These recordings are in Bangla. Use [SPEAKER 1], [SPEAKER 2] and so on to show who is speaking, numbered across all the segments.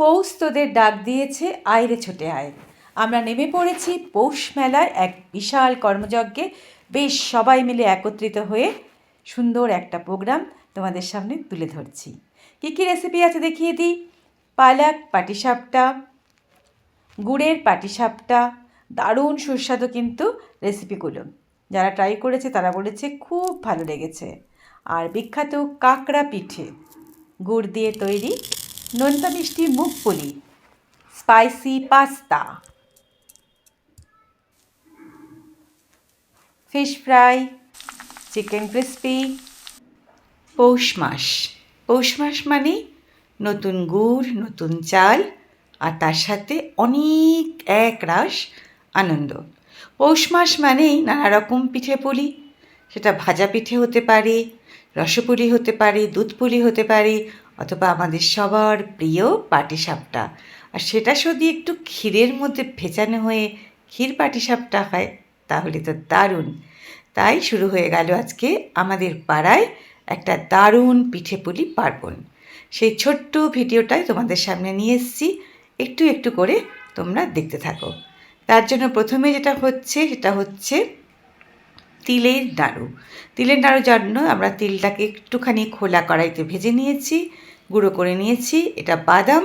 [SPEAKER 1] পৌষ তোদের ডাক দিয়েছে আয়রে ছোটে আয়। আমরা নেমে পড়েছি পৌষ মেলায় এক বিশাল কর্মযজ্ঞে। বেশ সবাই মিলে একত্রিত হয়ে সুন্দর একটা প্রোগ্রাম তোমাদের সামনে তুলে ধরছি। কী কী রেসিপি আছে দেখিয়ে দিই? পালাক পাটিসাপটা, গুড়ের পাটিসাপটা, দারুণ সুস্বাদু কিন্তু রেসিপিগুলো যারা ট্রাই করেছে তারা বলেছে খুব ভালো লেগেছে। আর বিখ্যাত কাঁকড়া পিঠে, গুড় দিয়ে তৈরি নোনতা মিষ্টি মুগপুলি spicy pasta, fish fry, chicken crispy, পৌষ মাস। পৌষ মাস মানে নতুন গুড়, নতুন চাল, আর তার সাথে অনেক এক রাস আনন্দ। পৌষ মাস মানেই নানা রকম পিঠে পুলি। সেটা ভাজা পিঠে হতে পারে, রসপুলি হতে পারে দুধ পুলি হতে পারে অথবা আমাদের সবার প্রিয় পাটিসাপটা। আর সেটা যদি একটু ক্ষীরের মধ্যে ভেজানো হয়ে ক্ষীর পাটিসাপটা হয়, তাহলে তো দারুণ। তাই শুরু হয়ে গেল আজকে আমাদের পাড়ায় একটা দারুণ পিঠেপুলি পার্বণ। সেই ছোট্ট ভিডিওটাই তোমাদের সামনে নিয়ে এসেছি। একটু একটু করে তোমরা দেখতে থাকো। তার জন্য প্রথমে যেটা হচ্ছে, সেটা হচ্ছে তিলের নাড়ু। তিলের নাড়ুর জন্য আমরা তিলটাকে একটুখানি খোলা কড়াইতে ভেজে নিয়েছি। গুঁড়ো করে নিয়েছি এটা বাদাম।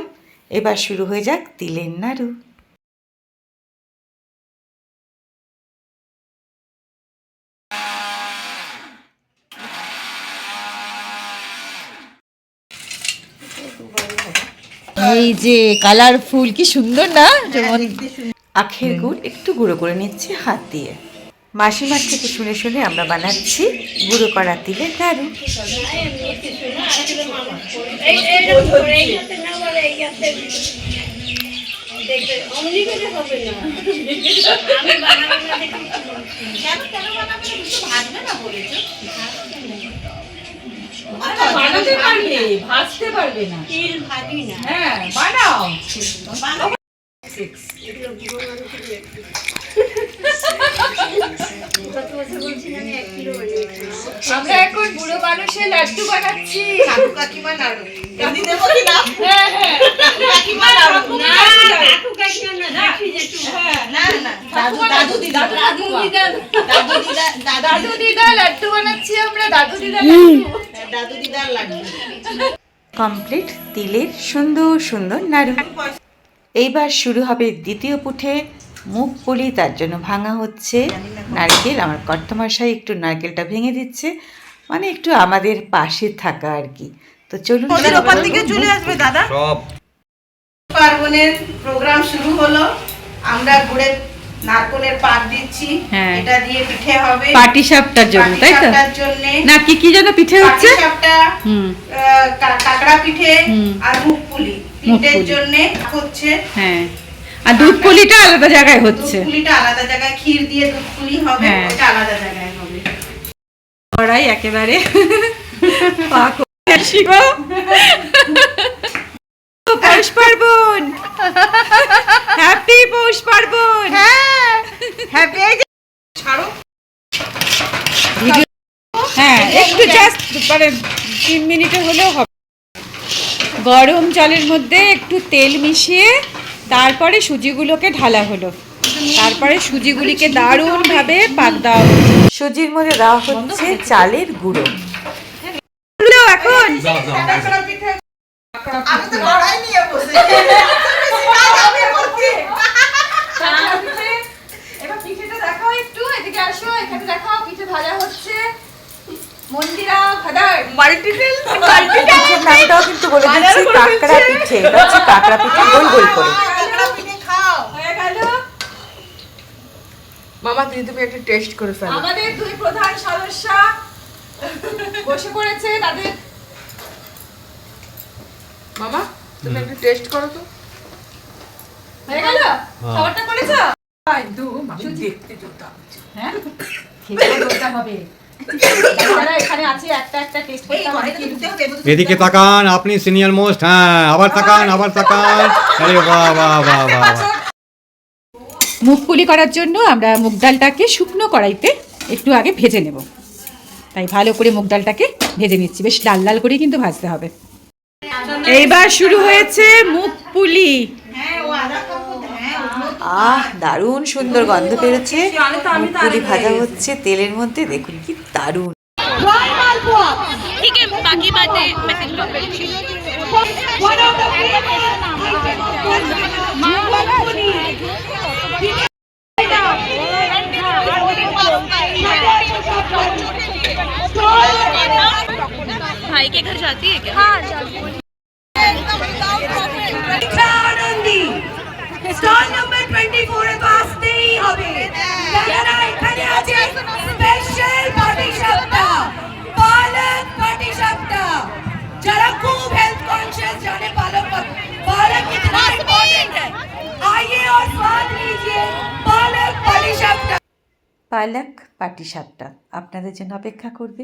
[SPEAKER 1] এবার শুরু হয়ে যাক তিলের নাড়ু। এই যে কালারফুল কি সুন্দর না? যেমন আখের গুড় একটু গুঁড়ো করে নিচ্ছি হাত দিয়ে। মাসিমার থেকে শুনে শুনে আমরা বানাচ্ছি গুঁড়ো করা তিলের
[SPEAKER 2] বানাতে পারবে ভাজতে পারবে না।
[SPEAKER 3] তিল ভাজি না।
[SPEAKER 2] হ্যাঁ বানাও। আমরা এখন বুড়ো মানুষের লাড্ডু বানাচ্ছি।
[SPEAKER 4] কাকিমা নাড়ু। এমনি দেবো কি না?
[SPEAKER 2] হ্যাঁ হ্যাঁ।
[SPEAKER 4] কাকিমা নাড়ু।
[SPEAKER 3] না কাকু কাকিমা না দেখি যেটু
[SPEAKER 4] না না দাদু। দাদু দিদা।
[SPEAKER 3] দাদু দিদা।
[SPEAKER 4] দাদু দিদা দাদু
[SPEAKER 2] দাদু। দিদা লাড্ডু বানাচ্ছি আমরা। দাদু দিদা
[SPEAKER 4] দাদু দিদার লাগবে
[SPEAKER 1] কমপ্লিট তিলের সুন্দর সুন্দর নাড়ু। এইবার শুরু হবে দ্বিতীয় পুঠে মুখ পুলি তার জন্য ভাঙা হচ্ছে। নারকেল আমার কর্তমাশাই একটু নারকেলটা ভেঙে দিচ্ছে। মানে একটু আমাদের পাশে থাকা আর কি। তো চলুন
[SPEAKER 4] দিকে চলে আসবে দাদা।
[SPEAKER 5] সব।
[SPEAKER 4] পার্বণের প্রোগ্রাম শুরু হলো। আমরা গুড়ের নারকলের পাক দিচ্ছি।
[SPEAKER 1] হ্যাঁ।
[SPEAKER 4] এটা দিয়ে পিঠে হবে।
[SPEAKER 1] পাটিসাপটার জন্য তাই তো? না কি কি যেন পিঠে হচ্ছে?
[SPEAKER 4] কাঁকড়া পিঠে আর মুখ পুলি
[SPEAKER 1] মুখপুলি।
[SPEAKER 4] জন্য হচ্ছে
[SPEAKER 1] হ্যাঁ। আর দুধ পুলিটা আলাদা জায়গায় হচ্ছে।
[SPEAKER 4] পুলিটা আলাদা জায়গায় ক্ষীর দিয়ে দুধ পুলি হবে
[SPEAKER 1] হ্যাঁ।
[SPEAKER 4] ওটা আলাদা জায়গায় হবে।
[SPEAKER 1] কড়াই একেবারে পাক পৌষ পার্বণ। হ্যাপি পৌষ পার্বণ। হ্যাঁ। হ্যাপি
[SPEAKER 4] ছাড়ো।
[SPEAKER 1] হ্যাঁ একটু জাস্ট মানে তিন মিনিটে হলেও হবে। গরম জলের মধ্যে একটু তেল মিশিয়ে তারপরে সুজিগুলোকে ঢালা হলো। তারপরে সুজিগুলিকে দারুণভাবে পাক দেওয়া হচ্ছে সুজির মধ্যে দেওয়া হচ্ছে চালের গুঁড়ো। এখন?
[SPEAKER 4] কাঁকড়া পিঠে আমি তো কড়াই নিয়ে বসে আমি করছি।
[SPEAKER 2] এবার পিঠেটা দেখাও একটু এদিকে আসো এখানে দেখাও পিঠে ভাজা হচ্ছে। মন্দিরা ভাদার।
[SPEAKER 4] মাল্টিটেল?
[SPEAKER 1] পিঠের নামটাও কিন্তু বলে দিচ্ছি কাঁকড়া পিঠে এটা হচ্ছে কাঁকড়া পিঠে গোল গোল করে
[SPEAKER 4] কাঁকড়া পিঠে খাও
[SPEAKER 2] হয়ে গেল
[SPEAKER 4] মামা তুমি তুমি একটু টেস্ট করে ফেলো।
[SPEAKER 2] আমাদের দুই প্রধান সদস্য বসে পড়েছে তাদের
[SPEAKER 4] মামা তুমি একটু টেস্ট করো তো।
[SPEAKER 2] হয়ে গেল? খাবারটা করেছ? একদম
[SPEAKER 4] দেখতে যোদ্ধা
[SPEAKER 2] হ্যাঁ? খেতে বলতে হবে। যারা আছে একটা একটা টেস্ট করতে হবে
[SPEAKER 5] এদিকে তাকান আপনি সিনিয়র মোস্ট হ্যাঁ আবার তাকান আবার তাকান। আরে বাহ বাহ বাহ বাহ।
[SPEAKER 1] মুখপুলি করার জন্য আমরা মুগ ডালটাকে শুকনো কড়াইতে একটু আগে ভেজে নেব। তাই ভালো করে মুগ ডালটাকে ভেজে নিচ্ছি। বেশ লাল লাল করে কিন্তু ভাজতে হবে। এইবার শুরু হয়েছে মুখ পুলি আহ দারুণ সুন্দর গন্ধ পেরেছে পুলি ভাজা হচ্ছে তেলের মধ্যে। দেখুন কি দারুণ।
[SPEAKER 6] ঠিক বাকি বাদে अपने घर जाती है क्या? हाँ
[SPEAKER 7] जाती हूँ। স্টল নাম্বার 24 এ তো আসতেই হবে যারা এখানে আছে স্পেশাল পাটি সাপটা পালক পাটি সাপটা যারা খুব হেলথ কনসিয়াস জানে পালক পালক কিতনা ইম্পর্টেন্ট है। आइए और स्वाद लीजिए। পালক পাটি সাপটা
[SPEAKER 1] পালক পাটি সাপটা আপনাদের জন্য অপেক্ষা করবে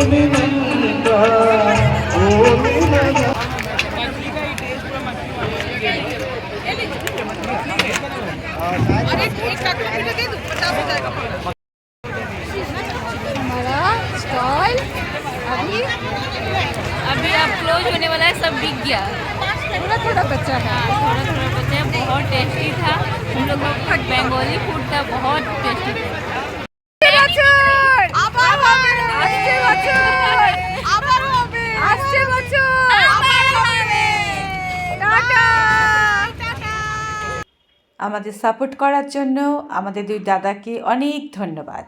[SPEAKER 6] अभी अब क्लोज होने वाला है सब बिक गया। थोड़ा थोड़ा बच्चा था थोड़ा थोड़ा बच्चा बहुत टेस्टी था। हम लोग का बंगाली फ़ूड था बहुत टेस्टी था।
[SPEAKER 1] আমাদের সাপোর্ট করার জন্য আমাদের দুই দাদাকে অনেক ধন্যবাদ।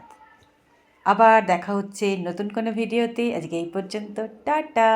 [SPEAKER 1] আবার দেখা হচ্ছে নতুন কোনো ভিডিওতে। আজকে এই পর্যন্ত, টাটা!